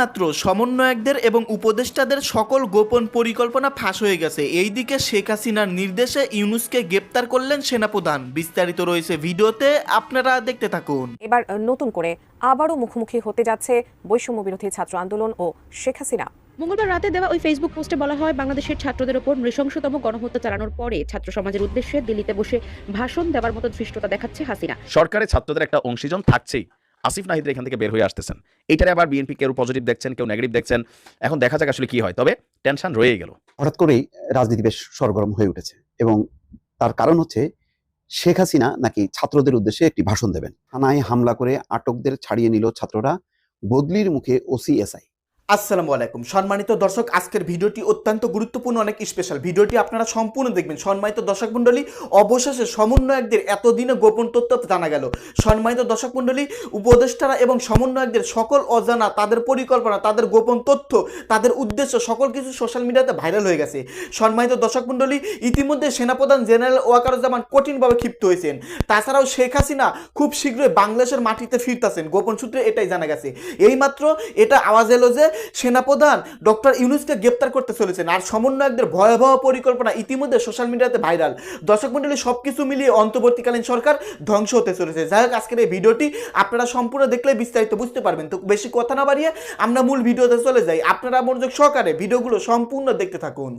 এইমাত্র সমন্বয়কদের এবং উপদেষ্টাদের সকল গোপন পরিকল্পনা ফাঁস হয়ে গেছে। এইদিকে শেখ হাসিনার নির্দেশে ইউনুসকে গ্রেপ্তার করলেন সেনাপ্রধান। বিস্তারিত রয়েছে ভিডিওতে আপনারা দেখতে থাকুন। এবার নতুন করে আবারও মুখোমুখি হতে যাচ্ছে বৈষম্য বিরোধী ছাত্র আন্দোলন ও শেখ হাসিনা। মঙ্গলবার রাতে দেওয়া ওই ফেসবুক পোস্টে বলা হয় বাংলাদেশের ছাত্রদের ওপর নৃশংসতম গণহত্যা চালানোর পরে ছাত্র সমাজের উদ্দেশ্যে দিল্লিতে বসে ভাষণ দেওয়ার মতো ধৃষ্টতা দেখাচ্ছে হাসিনা। সরকারের ছাত্রদের একটা অংশীজন থাকছেই। আসিফ নাহিদ এখান থেকে বের হয়ে আসতেছেন। এইটারে আবার বিএনপি কেউ পজিটিভ দেখছেন, কেউ নেগেটিভ দেখছেন। এখন দেখা যাক আসলে কি হয়। তবে টেনশন রয়ে গেল। হঠাৎ করেই রাজনীতি বেশ সরগরম হয়ে উঠেছে এবং তার কারণ হচ্ছে শেখ হাসিনা নাকি ছাত্রদের উদ্দেশ্যে একটি ভাষণ দেবেন। থানায় হামলা করে আটকদের ছাড়িয়ে নিল ছাত্ররা। বদলির মুখে ওসিএসআই আসসালামু আলাইকুম। সম্মানিত দর্শক, আজকের ভিডিওটি অত্যন্ত গুরুত্বপূর্ণ, অনেক স্পেশাল ভিডিওটি আপনারা সম্পূর্ণ দেখবেন। সম্মানিত দর্শক মণ্ডলী, অবশেষে সমন্বয়কদের এতদিনে গোপন তথ্য জানা গেল। সম্মানিত দর্শক মণ্ডলী, উপদেষ্টারা এবং সমন্বয়কদের সকল অজানা, তাদের পরিকল্পনা, তাদের গোপন তথ্য, তাদের উদ্দেশ্য, সকল কিছু সোশ্যাল মিডিয়াতে ভাইরাল হয়ে গেছে। সম্মানিত দর্শক মণ্ডলী, ইতিমধ্যে সেনাপ্রধান জেনারেল ওয়াকারুজ্জামান কঠিনভাবে ক্ষিপ্ত হয়েছেন। তাছাড়াও শেখ হাসিনা খুব শীঘ্রই বাংলাদেশের মাটিতে ফিরতেছেন। গোপন সূত্রে এটাই জানা গেছে। এইমাত্র এটা আওয়াজ এলো যে সেনাপ্রধান ডক্টর ইউনুসকে গ্রেপ্তার করতে চলেছেন আর সমন্বয়কদের ভয়াবহ পরিকল্পনা ইতিমধ্যে সোশ্যাল মিডিয়াতে ভাইরাল। দর্শক মন্ডলী সব কিছু মিলিয়ে অন্তর্বর্তীকালীন সরকার ধ্বংস হতে চলেছে। যাই হোক, আজকের এই ভিডিওটি আপনারা সম্পূর্ণ দেখলে বিস্তারিত বুঝতে পারবেন। তো বেশি কথা না বাড়িয়ে আমরা মূল ভিডিওতে চলে যাই। আপনারা মনোযোগ সহকারে ভিডিওগুলো সম্পূর্ণ দেখতে থাকুন।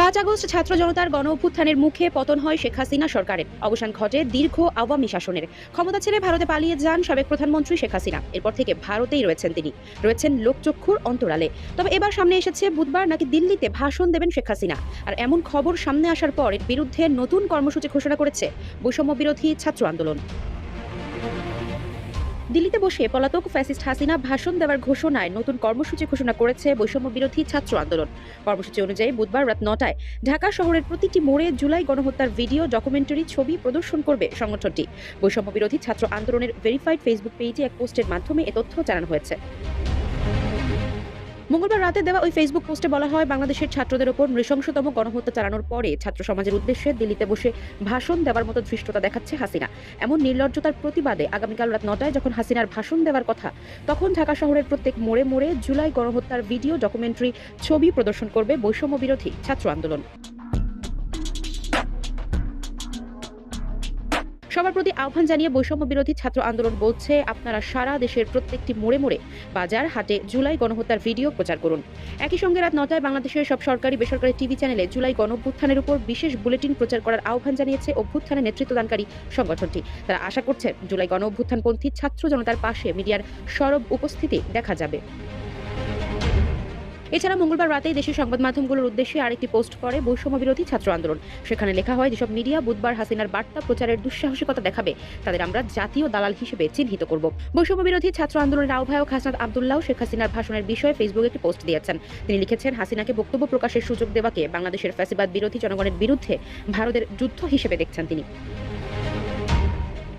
পাঁচ আগস্ট ছাত্র জনতার গণ অভ্যুত্থানের মুখে পতন হয় শেখ হাসিনা সরকারের। অবসান ঘটে দীর্ঘ আওয়ামী শাসনের। ক্ষমতা ছেড়ে ভারতে পালিয়ে যান সাবেক প্রধানমন্ত্রী শেখ হাসিনা। এরপর থেকে ভারতেই রয়েছেন তিনি। রয়েছেন লোকচক্ষুর অন্তরালে। তবে এবার সামনে এসেছে বুধবার নাকি দিল্লিতে ভাষণ দেবেন শেখ হাসিনা। আর এমন খবর সামনে আসার পর এর বিরুদ্ধে নতুন কর্মসূচি ঘোষণা করেছে বৈষম্য বিরোধী ছাত্র আন্দোলন। দিল্লিতে বসে পলাতক ফ্যাসিস্ট হাসিনা ভাষণ দেওয়ার ঘোষণায় নতুন কর্মসূচি ঘোষণা করেছে বৈষম্য বিরোধী ছাত্র আন্দোলন। কর্মসূচি অনুযায়ী বুধবার রাত নটায় ঢাকা শহরের প্রতিটি মোড়ে জুলাই গণহত্যার ভিডিও, ডকুমেন্টারি, ছবি প্রদর্শন করবে সংগঠনটি। বৈষম্য বিরোধী ছাত্র আন্দোলনের ভেরিফাইড ফেসবুক পেজে এক পোস্টের মাধ্যমে এ তথ্য জানানো হয়েছে। মঙ্গলবার রাতে দেওয়া ওই ফেসবুক পোস্টে বলা হয়, বাংলাদেশের ছাত্রদের ওপর নৃশংসতম গণহত্যা চালানোর পরে ছাত্র সমাজের উদ্দেশ্যে দিল্লিতে বসে ভাষণ দেওয়ার মতো ধৃষ্টতা দেখাচ্ছে হাসিনা। এমন নির্লজ্জতার প্রতিবাদে আগামীকাল রাত নটায় যখন হাসিনার ভাষণ দেওয়ার কথা, তখন ঢাকা শহরের প্রত্যেক মোড়ে মোড়ে জুলাই গণহত্যার ভিডিও, ডকুমেন্টারি, ছবি প্রদর্শন করবে বৈষম্য বিরোধী ছাত্র আন্দোলন। সবার প্রতি আহ্বান জানিয়ে বৈষম্য বিরোধী ছাত্র আন্দোলন বলছে আপনারা সারা দেশের প্রত্যেকটি মোড়ে মোড়ে। বাজার, হাটে জুলাই গণহত্যার ভিডিও প্রচার করুন। একই সঙ্গে রাত নটায় বাংলাদেশের সব সরকারি বেসরকারি টিভি চ্যানেলে জুলাই গণঅভ্যুত্থানের উপর বিশেষ বুলেটিন প্রচার করার আহ্বান জানিয়েছে অভ্যুত্থানে নেতৃত্বদানকারী সংগঠনটি। তারা আশা করছেন জুলাই গণ অভ্যুত্থানপন্থী ছাত্র জনতার পাশে মিডিয়ার সরব উপস্থিতি দেখা যাবে। এছাড়া মঙ্গলবার রাতেই দেশের সংবাদ মাধ্যমগুলোর উদ্দেশ্যে আরেকটি পোস্ট করে বৈষম্য বিরোধী ছাত্র আন্দোলন। সেখানে লেখা হয়, যেসব মিডিয়া বুধবার হাসিনার বার্তা প্রচারের দুঃসাহসিকতা দেখাবে, তাদের আমরা জাতীয় দালাল হিসেবে চিহ্নিত করব। বৈষম্য বিরোধী ছাত্র আন্দোলনের আহ্বায়ক হাসনাত আবদুল্লাহ শেখ হাসিনার ভাষণের বিষয়ে ফেসবুকে একটি পোস্ট দিয়েছেন। তিনি লিখেছেন, হাসিনাকে বক্তব্য প্রকাশের সুযোগ দেওয়াকে বাংলাদেশের ফ্যাসিবাদ বিরোধী জনগণের বিরুদ্ধে ভারতের যুদ্ধ হিসেবে দেখছেন তিনি।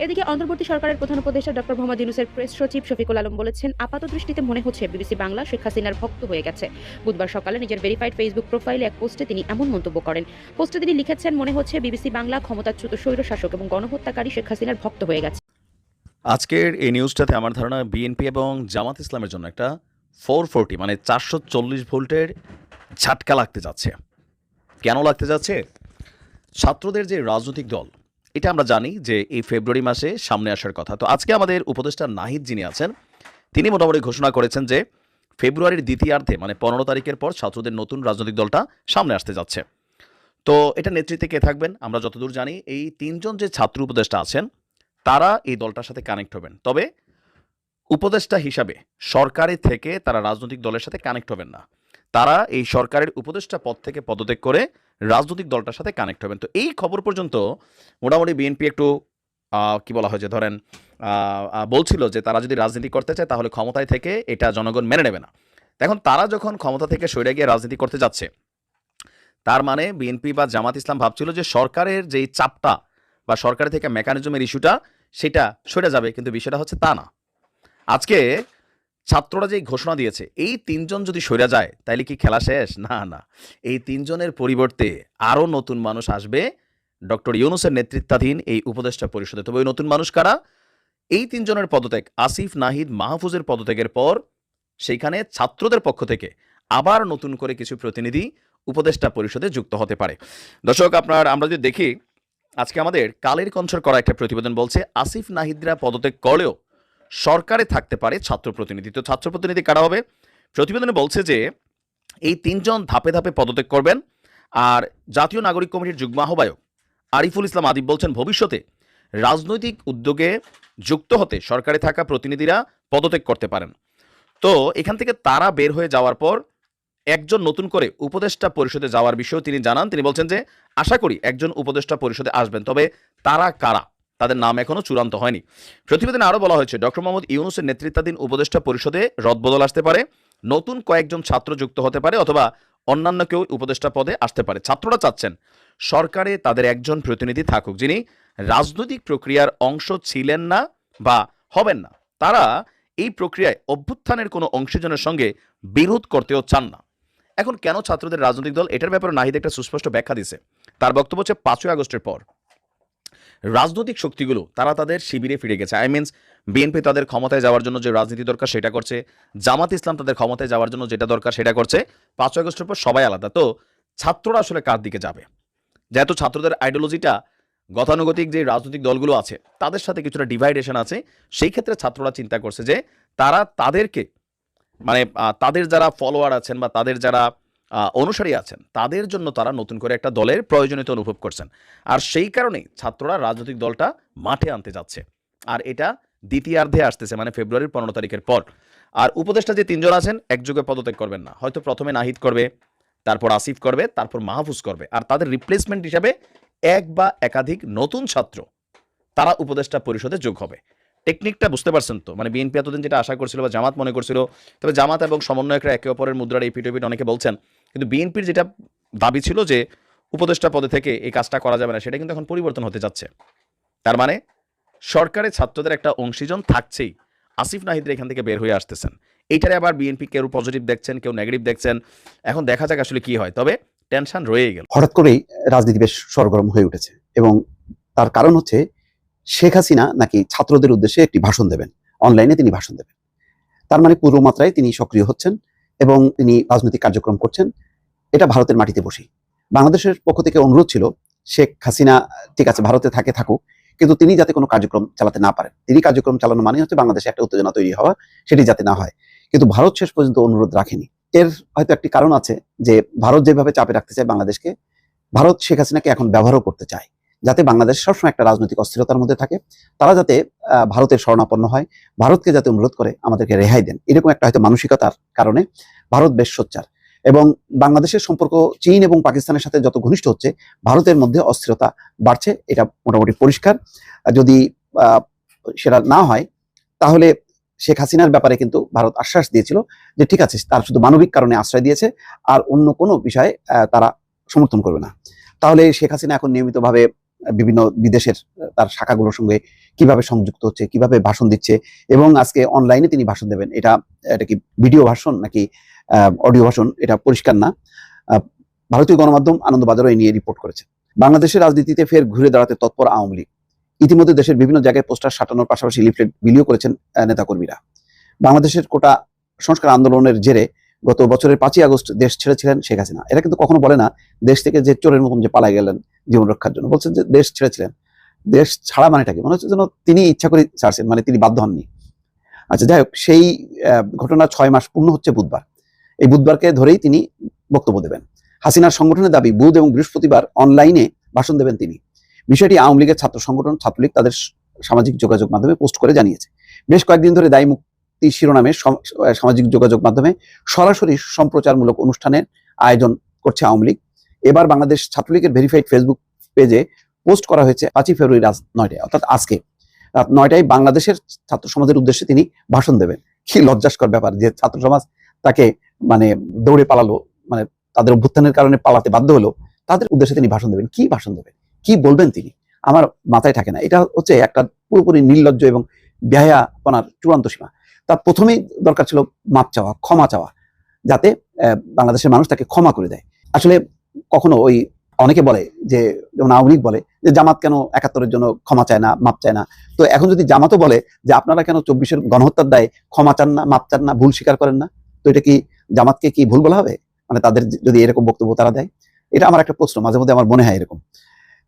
এদিকে অন্তর্বর্তী সরকারের প্রধান উপদেষ্টা ডক্টর মোহাম্মদ ইউনুসের প্রেস সচিব শফিকুল আলম বলেছেন, আপাত দৃষ্টিতে মনে হচ্ছে বিবিসি বাংলা শেখ হাসিনার ভক্ত হয়ে গেছে। বুধবার সকালে নিজের ভেরিফাইড ফেসবুক প্রোফাইলে এক পোস্টে তিনি এমন মন্তব্য করেন। পোস্টে তিনি লিখেছেন, মনে হচ্ছে বিবিসি বাংলা ক্ষমতাচ্যুত স্বৈর শাসক এবং গণহত্যাকারী শেখ হাসিনার ভক্ত হয়ে গেছে। আজকের এই নিউজটাতে আমার ধারণা বিএনপি এবং জামাত ইসলামের জন্য একটা ফোর ফোরটি মানে চারশো চল্লিশ ভোল্টের ঝাটকা লাগতে যাচ্ছে। কেন লাগতে যাচ্ছে? ছাত্রদের যে রাজনৈতিক দল এটা আমরা জানি যে এই ফেব্রুয়ারি মাসে সামনে আসার কথা। তো আজকে আমাদের উপদেষ্টা নাহিদ যিনি আছেন, তিনি মোটামুটি ঘোষণা করেছেন যে ফেব্রুয়ারির দ্বিতীয়ার্ধে মানে পনেরো তারিখের পর ছাত্রদের নতুন রাজনৈতিক দলটা সামনে আসতে যাচ্ছে। তো এটা নেতৃত্বে কে থাকবেন? আমরা যতদূর জানি এই তিনজন যে ছাত্র উপদেষ্টা আছেন, তারা এই দলটার সাথে কানেক্ট হবেন। তবে উপদেষ্টা হিসাবে সরকারের থেকে তারা রাজনৈতিক দলের সাথে কানেক্ট হবেন না। তারা এই সরকারের উপদেষ্টা পদ থেকে পদত্যাগ করে রাজনৈতিক দলটার সাথে কানেক্ট হবেন। তো এই খবর পর্যন্ত মোটামুটি বিএনপি একটু কি বলা হয় যে ধরেন বলছিল যে তারা যদি রাজনীতি করতে চায় তাহলে ক্ষমতায় থেকে এটা জনগণ মেনে নেবে না। এখন তারা যখন ক্ষমতা থেকে সরে গিয়ে রাজনীতি করতে যাচ্ছে, তার মানে বিএনপি বা জামাত ইসলাম ভাবছিল যে সরকারের যেই চাপটা বা সরকারের থেকে মেকানিজমের ইস্যুটা সেটা সরে যাবে, কিন্তু বিষয়টা হচ্ছে তা না। আজকে ছাত্ররা যেই ঘোষণা দিয়েছে, এই তিনজন যদি সরে যায়, তাইলে কি খেলা শেষ? না না। এই তিনজনের পরিবর্তে আরও নতুন মানুষ আসবে ডক্টর ইউনুসের নেতৃত্বাধীন এই উপদেষ্টা পরিষদে। তবে ওই নতুন মানুষ কারা? এই তিনজনের পদত্যাগ, আসিফ, নাহিদ, মাহফুজের পদত্যাগের পর সেইখানে ছাত্রদের পক্ষ থেকে আবার নতুন করে কিছু প্রতিনিধি উপদেষ্টা পরিষদে যুক্ত হতে পারে। দর্শক, আপনার, আমরা যদি দেখি, আজকে আমাদের কালের কঞ্চর করা একটা প্রতিবেদন বলছে, আসিফ, নাহিদরা পদত্যাগ করলেও সরকারে থাকতে পারে ছাত্র প্রতিনিধি। তো ছাত্র প্রতিনিধি কারা হবে? প্রতিবেদনে বলছে যে, এই তিনজন ধাপে ধাপে পদত্যাগ করবেন আর জাতীয় নাগরিক কমিটির যুগ্ম আহ্বায়ক আরিফুল ইসলাম আদিব বলছেন, ভবিষ্যতে রাজনৈতিক উদ্যোগে যুক্ত হতে সরকারে থাকা প্রতিনিধিরা পদত্যাগ করতে পারেন। তো এখান থেকে তারা বের হয়ে যাওয়ার পর একজন নতুন করে উপদেষ্টা পরিষদে যাওয়ার বিষয়েও তিনি জানান। তিনি বলছেন যে, আশা করি একজন উপদেষ্টা পরিষদে আসবেন। তবে তারা কারা? তাদের নাম এখনও চূড়ান্ত হয়নি। প্রতিবেদনে আরও বলা হয়েছে, ডক্টর মোহাম্মদ ইউনুসের নেতৃত্বাধীন উপদেষ্টা পরিষদে রদবদল আসতে পারে, নতুন কয়েকজন ছাত্র যুক্ত হতে পারে অথবা অন্যান্য কেউ উপদেষ্টা পদে আসতে পারে। ছাত্ররা চাচ্ছেন, সরকারে তাদের একজন প্রতিনিধি থাকুক, যিনি রাজনৈতিক প্রক্রিয়ার অংশ ছিলেন না বা হবেন না। তারা এই প্রক্রিয়ায় অভ্যুত্থানের কোনো অংশজনের সঙ্গে বিরোধ করতেও চান না। এখন কেন ছাত্রদের রাজনৈতিক দল এটার ব্যাপারে নাহিদ একটা সুস্পষ্ট ব্যাখ্যা দিছে তার বক্তব্য হচ্ছে পাঁচই আগস্টের পর। রাজনৈতিক শক্তিগুলো, তারা তাদের শিবিরে ফিরে গেছে। আই মিনস বিএনপি তাদের ক্ষমতায় যাওয়ার জন্য যে রাজনীতি দরকার সেটা করছে। জামাত ইসলাম তাদের ক্ষমতায় যাওয়ার জন্য যেটা দরকার সেটা করছে। পাঁচই আগস্টের পর সবাই আলাদা। তো, ছাত্ররা আসলে কার দিকে যাবে? যেহেতু ছাত্রদের আইডিওলজিটা গতানুগতিক যে রাজনৈতিক দলগুলো আছে, তাদের সাথে কিছুটা ডিভাইডেশন আছে, সেই ক্ষেত্রে ছাত্ররা চিন্তা করছে যে তারা তাদেরকে মানে তাদের যারা ফলোয়ার আছেন বা তাদের যারা অনুসারী আছেন। তাদের জন্য তারা নতুন করে একটা দলের প্রয়োজনীয়তা অনুভব করছেন। আর সেই কারণেই ছাত্ররা রাজনৈতিক দলটা মাঠে আনতে যাচ্ছে। আর এটা দ্বিতীয়ার্ধে আসতেছে মানে ফেব্রুয়ারির পনেরো তারিখের পর। আর উপদেষ্টা যে তিনজন আছেন একযোগে পদত্যাগ করবেন না। হয়তো প্রথমে নাহিদ করবে, তারপর আসিফ করবে, তারপর মাহফুজ করবে। আর তাদের রিপ্লেসমেন্ট হিসাবে এক বা একাধিক নতুন ছাত্র, তারা উপদেষ্টা পরিষদে যোগ হবে। টেকনিকটা বুঝতে পারছেন তো? মানে বিএনপি এতদিন যেটা আশা করছিল বা জামাত মনে করছিল, তবে জামাত এবং সমন্বয়করা একে অপরের মুদ্রার এই পিটোপিট অনেকে বলছেন, কিন্তু বিএনপির যেটা দাবি ছিল যে উপদেষ্টা পদে থেকে এই কাজটা করা যাবে না, সেটা কিন্তু এখন পরিবর্তন হতে যাচ্ছে। তার মানে সরকারে ছাত্রদের একটা অংশীজন থাকছেই। আসিফ নাহিদরা এখান থেকে বের হয়ে আসতেছেন। এইটারে আবার বিএনপি কেউ পজিটিভ দেখছেন, কেউ নেগেটিভ দেখছেন। এখন দেখা যাক আসলে কি হয়, তবে টেনশন রয়েই গেল। হঠাৎ করেই রাজনীতি বেশ সরগরম হয়ে উঠেছে এবং তার কারণ হচ্ছে শেখ হাসিনা নাকি ছাত্রদের উদ্দেশ্যে একটি ভাষণ দেবেন। অনলাইনে তিনি ভাষণ দেবেন। তার মানে পূর্ব মাত্রায় তিনি সক্রিয় হচ্ছেন এবং তিনি রাজনৈতিক কার্যক্রম করছেন। এটা ভারতের মাটিতে বসেই। বাংলাদেশের পক্ষ থেকে অনুরোধ ছিল, শেখ হাসিনা, ঠিক আছে, ভারতে থাকে, থাকুক, কিন্তু তিনি যাতে কোনো কার্যক্রম চালাতে না পারেন। তিনি কার্যক্রম চালানো মানে হচ্ছে বাংলাদেশে একটা উত্তেজনা তৈরি হওয়া, সেটি যাতে না হয়। কিন্তু ভারত শেষ পর্যন্ত অনুরোধ রাখেনি। এর হয়তো একটি কারণ আছে যে, ভারত যেভাবে চাপে রাখতে চায় বাংলাদেশকে, ভারত শেখ হাসিনাকে এখন ব্যবহারও করতে চায়। যাতে বাংলাদেশ সবসময় একটা রাজনৈতিক অস্থিরতার মধ্যে থাকে, তারা যাতে ভারতের শরণাপন্ন হয়, ভারতকে যাতে অনুরোধ করে আমাদেরকে রেহাই দেন। এরকম একটা হয়তো মানসিকতার কারণে ভারত বেশ সোচ্চার। এবং বাংলাদেশের সম্পর্ক চীন এবং পাকিস্তানের সাথে যত ঘনিষ্ঠ হচ্ছে, ভারতের মধ্যে অস্থিরতা বাড়ছে, এটা মোটামুটি পরিষ্কার। যদি সেটা না হয়, তাহলে শেখ হাসিনার ব্যাপারে কিন্তু ভারত আশ্বাস দিয়েছিল যে ঠিক আছে, তার শুধু মানবিক কারণে আশ্রয় দিয়েছে, আর অন্য কোনো বিষয়ে তারা সমর্থন করবে না। তাহলে শেখ হাসিনা এখন নিয়মিতভাবে বিভিন্ন বিদেশের তার শাখাগুলোর সঙ্গে কীভাবে সংযুক্ত হচ্ছে, কীভাবে ভাষণ দিচ্ছে এবং আজকে অনলাইনে তিনি ভাষণ দেবেন। এটা এটা কি ভিডিও ভাষণ নাকি অডিও ভাষণ? এটা পরিষ্কার না। ভারতীয় গণমাধ্যম আনন্দবাজারও এই নিয়ে রিপোর্ট করেছে। বাংলাদেশের রাজনীতিতে ফের ঘুরে দাঁড়াতে তৎপর আওয়ামী লীগ। ইতিমধ্যে দেশের বিভিন্ন জায়গায় পোস্টার সাটানোর পাশাপাশি লিফলেট বিলিও করেছেন নেতাকর্মীরা। বাংলাদেশের কোটা সংস্কার আন্দোলনের জেরে গত বছরের পাঁচই আগস্ট দেশ ছেড়েছিলেন শেখ হাসিনা। এরা কিন্তু কখনো বলে না, দেশ থেকে যে চোরের মতন যে পালাই গেলেন জীবন রক্ষার জন্য। বলছেন যে দেশ ছেড়েছিলেন। দেশ ছাড়া মানেটাকে মনে হচ্ছে যেন তিনি ইচ্ছা করে ছাড়ছেন মানে তিনি বাধ্য হননি। আচ্ছা যাই হোক, সেই ঘটনা ছয় মাস পূর্ণ হচ্ছে বুধবার। এই বুধবারকে ধরেই তিনি বক্তব্য দেবেন। হাসিনার সংগঠনের দাবি, বুধ এবং বৃহস্পতিবার অনলাইনে ভাষণ দেবেন তিনি। বিষয়টি আওয়ামী লীগের ছাত্র সংগঠন ছাত্রলীগ তাদের সামাজিক যোগাযোগ মাধ্যমে পোস্ট করে জানিয়েছে। বেশ কয়েকদিন ধরে দায়ী শিরোনামে সামাজিক যোগাযোগ মাধ্যমে সরাসরি সম্প্রচারমূলক অনুষ্ঠানের আয়োজন করছে আওয়ামী লীগ। এবার বাংলাদেশ ছাত্রলীগের ভেরিফাইড ফেসবুক পেজে পোস্ট করা হয়েছে পাঁচই ফেব্রুয়ারি রাত নয়টায়, অর্থাৎ আজকে। রাত নয়টায় বাংলাদেশের ছাত্র সমাজের উদ্দেশ্যে তিনি ভাষণ দেবেন। কি লজ্জাস্কর ব্যাপার যে ছাত্র সমাজ তাকে মানে দৌড়ে পালালো মানে তাদের অভ্যুত্থানের কারণে পালাতে বাধ্য হলো, তাদের উদ্দেশ্যে তিনি ভাষণ দেবেন। কি ভাষণ দেবেন? কি বলবেন তিনি? আমার মাথায় থাকে না। এটা হচ্ছে একটা পুরোপুরি নির্লজ্জ এবং ব্যয়াপনার চূড়ান্ত সীমা। তার প্রথমেই দরকার ছিল মাপ চাওয়া, ক্ষমা চাওয়া, যাতে বাংলাদেশের মানুষ তাকে ক্ষমা করে দেয়। আসলে কখনো ওই অনেকে বলে যে, যেমন আওয়ামী লীগ বলে, যে জামাত কেন একাত্তরের জন্য ক্ষমা চায় না, মাপ চায় না? তো এখন যদি জামাতও বলে যে, আপনারা কেন চব্বিশের গণহত্যার দায় ক্ষমা চান না, মাপ চান না, ভুল স্বীকার করেন না, তো এটা কি জামাতকে কি ভুল বলা হবে? মানে তাদের যদি এরকম বক্তব্য তারা দেয়? এটা আমার একটা প্রশ্ন, মাঝে মধ্যে আমার মনে হয় এরকম।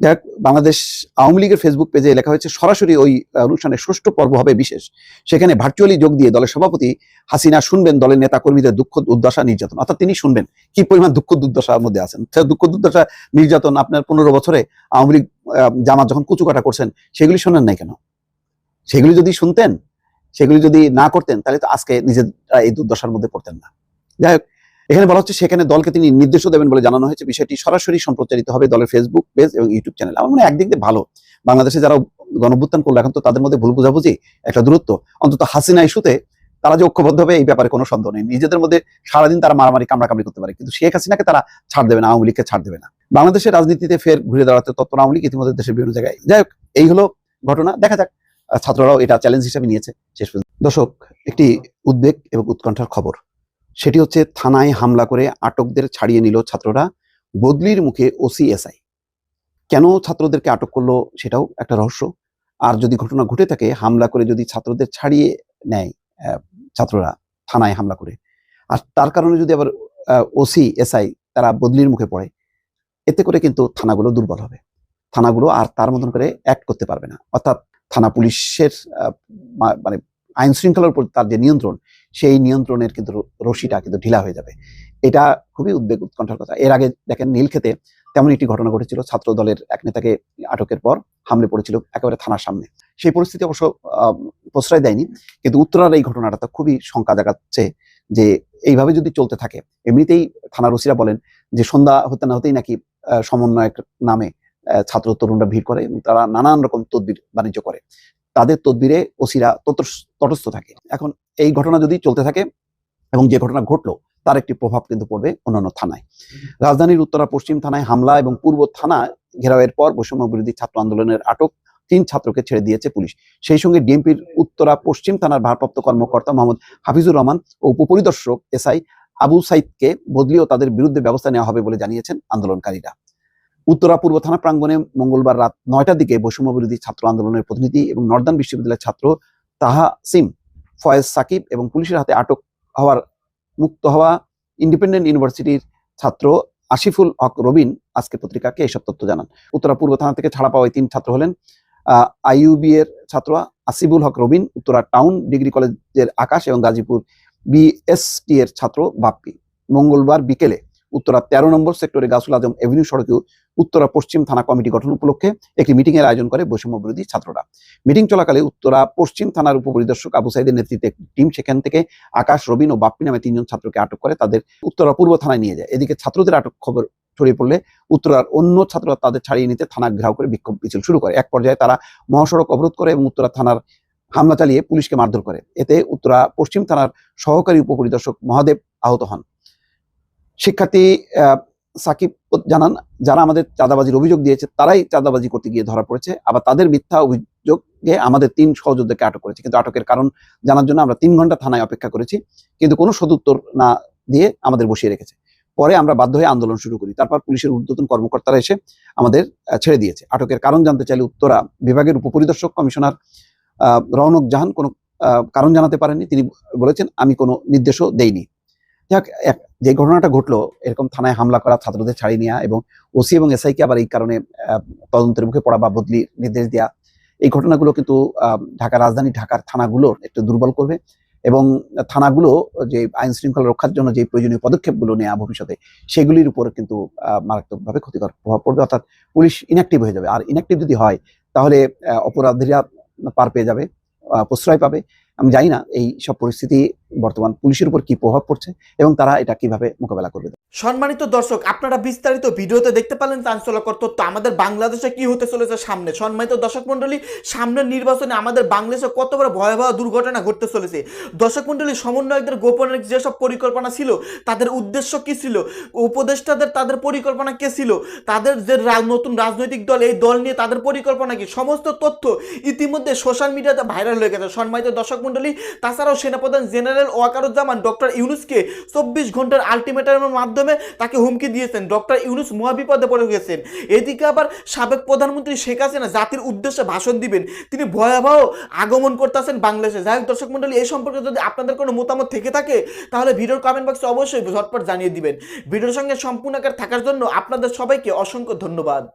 যাই বাংলাদেশ আওয়ামী লীগের ফেসবুক পেজে লেখা হয়েছে, সরাসরি ওই অনুষ্ঠানের ষষ্ঠ পর্ব হবে বিশেষ। সেখানে ভার্চুয়ালি যোগ দিয়ে দলের সভাপতি হাসিনা শুনবেন, দলের নেতা কর্মীদের দুঃখ, দুর্দশা, নির্যাতন। অর্থাৎ তিনি শুনবেন কি পরিমাণ দুঃখ, দুর্দশার মধ্যে আছেন। দুঃখ, দুর্দশা, নির্যাতন আপনার পনেরো বছরে আওয়ামী লীগ জামাত যখন কুচুকাটা করছেন, সেগুলি শোনেন নাই কেন? সেগুলি যদি শুনতেন, সেগুলি যদি না করতেন, তাহলে তো আজকে নিজেরা এই দুর্দশার মধ্যে পড়তেন না। যাই হোক এখানে বলা হচ্ছে সেখানে দলকে তিনি নির্দেশও দেবেন বলে জানানো হয়েছে। বিষয়টি সরাসরি সম্প্রচারিত হবে দলের ফেসবুক পেজ এবং ইউটিউব চ্যানেল আমার মনে একদিক দিয়ে ভালো। বাংলাদেশে যারা গণভ্যুত্থান করল, এখন তো তাদের মধ্যে ভুল বোঝাবুঝি একটা দূরত্ব। অন্তত হাসিনা ইস্যুতে তারা যে ঐক্যবদ্ধ হবে এই ব্যাপারে কোনো সন্দেহ নেই। নিজেদের মধ্যে সারাদিন তারা মারামারি, কামড়াকামড়ি করতে পারে। কিন্তু শেখ হাসিনাকে তারা ছাড় দেবে না, আওয়ামী লীগকে ছাড় দেবে না। বাংলাদেশের রাজনীতিতে ফের ঘুরে দাঁড়াতে তত্ত্ব আওয়ামী লীগ ইতিমধ্যে দেশের বিভিন্ন জায়গায়। যাই হোক, এই হলো ঘটনা। দেখা যাক ছাত্ররাও এটা চ্যালেঞ্জ হিসেবে নিয়েছে। শেষ পর্যন্ত। দর্শক, একটি উদ্বেগ এবং উৎকণ্ঠার খবর। সেটি হচ্ছে থানায় হামলা করে আটকদের ছাড়িয়ে নিল ছাত্ররা, বদলির মুখে ওসিএসআই কেন ছাত্রদেরকে আটক করল সেটাও একটা রহস্য। আর যদি ঘটনা ঘটে থাকে, হামলা করে যদি ছাত্রদের ছাড়িয়ে নেয় ছাত্ররা থানায় হামলা করে, আর তার কারণে যদি আবার ওসি এসআই তারা বদলির মুখে পড়ে, এতে করে কিন্তু থানাগুলো দুর্বল হবে। থানাগুলো আর তার মতন করে অ্যাক্ট করতে পারবে না। অর্থাৎ থানা পুলিশের মানে আইন শৃঙ্খলার উপর তার যে নিয়ন্ত্রণ সেই নিয়ন্ত্রণের কিন্তু রশিটা কিন্তু ঢিলা হয়ে যাবে। এটা খুবই উদ্বেগ উৎকণ্ঠার কথা। এর আগে দেখেন নীলক্ষেতে তেমন একটি ঘটনা ঘটেছিল। ছাত্র দলের এক নেতাকে আটকের পর হামলে পড়েছিল একেবারে থানার সামনে। সেই পরিস্থিতি অবশ্য প্রশ্রয় দেয়নি। কিন্তু উত্তরার এই ঘটনাটা তো খুবই শঙ্কা জাগাচ্ছে যে এইভাবে যদি চলতে থাকে, এমনিতেই থানার ওসিরা বলেন যে সন্ধ্যা হতে না হতেই নাকি সমন্বয়ক নামে ছাত্র তরুণরা ভিড় করে এবং তারা নানান রকম তদবির বাণিজ্য করে। তাদের তদবিরে ওসিরা তটস্থ থাকে। এখন এই ঘটনা যদি চলতে থাকে এবং যে ঘটনা ঘটলো, তার একটি প্রভাব কিন্তু পড়বে অন্যান্য থানায়। রাজধানীর উত্তরা পশ্চিম থানায় হামলা এবং পূর্ব থানা ঘেরাওয়ের পর বৈষম্য বিরোধী ছাত্র আন্দোলনের আটক তিন ছাত্রকে ছেড়ে দিয়েছে পুলিশ। সেই সঙ্গে ডিএমপির উত্তরা পশ্চিম থানার ভারপ্রাপ্ত কর্মকর্তা মোহাম্মদ হাফিজুর রহমান ও উপপরিদর্শক এসআই আবু সাইদকে বদলিও তাদের বিরুদ্ধে ব্যবস্থা নেওয়া হবে বলে জানিয়েছেন আন্দোলনকারীরা। উত্তরা পূর্ব থানা প্রাঙ্গণে মঙ্গলবার রাত নয়টার দিকে বৈষম্য বিরোধী ছাত্র আন্দোলনের প্রতিনিধি এবং নর্দার্ন বিশ্ববিদ্যালয়ের ছাত্র তাহা সিম ফয়েজ সাকিব এবং পুলিশের হাতে আটক হওয়ার মুক্ত হওয়া ইন্ডিপেন্ডেন্ট ইউনিভার্সিটির ছাত্র আশিফুল হক রবিন আজকে পত্রিকাকে এসব তথ্য জানান। উত্তরা পূর্ব থানা থেকে ছাড়া পাওয়া তিন ছাত্র হলেন আইইউবি এর ছাত্র আসিবুল হক রবিন, উত্তরা টাউন ডিগ্রি কলেজের আকাশ এবং গাজীপুর বিএসটি এর ছাত্র বাপ্পি। মঙ্গলবার বিকেলে উত্তরা তেরো নম্বর সেক্টরে গাছুল আজম এভিনিউ সড়কে উত্তরা পশ্চিম থানা কমিটি গঠন উপলক্ষে একটি মিটিং এর আয়োজন করে বৈষম্য বিরোধী ছাত্ররা। মিটিং চলাকালে উত্তরা পশ্চিম থানার উপপরিদর্শক আবু সাইদের নেতৃত্বে টিম সেখান থেকে আকাশ রবিন ও বাপ্পি নামে তিনজন ছাত্রকে আটক করে তাদের উত্তরা পূর্ব থানায় নিয়ে যায়। এদিকে ছাত্রদের আটক খবর ছড়িয়ে পড়লে উত্তরার অন্য ছাত্ররা তাদের ছাড়িয়ে নিতে থানা ঘেরাও করে বিক্ষোভ মিছিল শুরু করে। এক পর্যায়ে তারা মহাসড়ক অবরোধ করে এবং উত্তরা থানার হামলা চালিয়ে পুলিশকে মারধর করে। এতে উত্তরা পশ্চিম থানার সহকারী উপপরিদর্শক মহাদেব আহত হন। শিক্ষার্থী সাকিব জানান, যারা আমাদের চাঁদাবাজির অভিযোগ দিয়েছে, তারাই চাঁদাবাজি করতে গিয়ে ধরা পড়েছে। আবার তাদের মিথ্যা অভিযোগে আমাদের তিন সহযোদ্ধাকে আটক করেছে। কিন্তু আটকের কারণ জানার জন্য আমরা তিন ঘণ্টা থানায় অপেক্ষা করেছি। কিন্তু কোনো সদুত্তর না দিয়ে আমাদের বসিয়ে রেখেছে। পরে আমরা বাধ্য হয়ে আন্দোলন শুরু করি। তারপর পুলিশের ঊর্ধ্বতন কর্মকর্তারা এসে আমাদের ছেড়ে দিয়েছে। আটকের কারণ জানতে চাইলে উত্তরা বিভাগের উপপরিদর্শক কমিশনার রৌনক জাহান কোনো কারণ জানাতে পারেননি। তিনি বলেছেন, আমি কোনো নির্দেশও দেইনি। যাক যে ঘটনাটা ঘটলো, এরকম থানায় হামলা করা ছাত্রদের ছাড়িয়ে নেওয়া এবং ওসি এবং এসআই কে আবার এই কারণে তদন্তের মুখে পড়া বা বদলি নির্দেশ দেওয়া এই ঘটনাগুলো কিন্তু ঢাকা রাজধানী, ঢাকার থানাগুলোর একটু দুর্বল করবে এবং থানাগুলো যে আইন শৃঙ্খলা রক্ষার জন্য যে প্রয়োজনীয় পদক্ষেপগুলো নেওয়া ভবিষ্যতে, সেগুলির উপর কিন্তু মারাত্মকভাবে ক্ষতিকর প্রভাব পড়বে। অর্থাৎ পুলিশ ইনঅ্যাক্টিভ হয়ে যাবে। আর ইনঅ্যাক্টিভ যদি হয়, তাহলে অপরাধীরা পার পেয়ে যাবে প্রশ্রয় পাবে। আমি জানি না এই সব পরিস্থিতি বর্তমান পুলিশের উপর কি প্রভাব পড়ছে এবং তারা এটা কীভাবে মোকাবেলা করবে? সম্মানিত দর্শক আপনারা বিস্তারিত ভিডিওতে দেখতে পেলেন চাঞ্চল্যকর তথ্য আমাদের বাংলাদেশে কি হতে চলেছে সামনে। সম্মানিত দর্শক মন্ডলী সামনের নির্বাচনে আমাদের বাংলাদেশে কত বড় ভয়াবহ দুর্ঘটনা ঘটতে চলেছে। দর্শক মন্ডলী সমন্বয়কদের গোপনের যেসব পরিকল্পনা ছিল তাদের উদ্দেশ্য কি ছিল? উপদেষ্টাদের তাদের পরিকল্পনা কে ছিল? তাদের যে নতুন রাজনৈতিক দল এই দল নিয়ে তাদের পরিকল্পনা কি? সমস্ত তথ্য ইতিমধ্যে সোশ্যাল মিডিয়াতে ভাইরাল হয়ে গেছে। সম্মানিত দর্শক মণ্ডলী, মণ্ডলী তাছাড়াও সেনাপ্রধান জেনারেল ওয়াকারুজ্জামান, ডক্টর ইউনুসকে চব্বিশ ঘণ্টার আলটিমেটামের মাধ্যমে তাকে হুমকি দিয়েছেন। ডক্টর ইউনুস মহাবিপদে পড়ে গেছেন। এদিকে আবার সাবেক প্রধানমন্ত্রী শেখ হাসিনা জাতির উদ্দেশ্যে ভাষণ দিবেন। তিনি ভয়াবহ আগমন করতেছেন বাংলাদেশে। যাই হোক, দর্শক মন্ডলী এই সম্পর্কে যদি আপনাদের কোনো মতামত থেকে থাকে, তাহলে ভিডিওর কমেন্ট বক্সে অবশ্যই ঝটপট জানিয়ে দিবেন। ভিডিওর সঙ্গে সম্পূর্ণ আকার থাকার জন্য আপনাদের সবাইকে অসংখ্য ধন্যবাদ।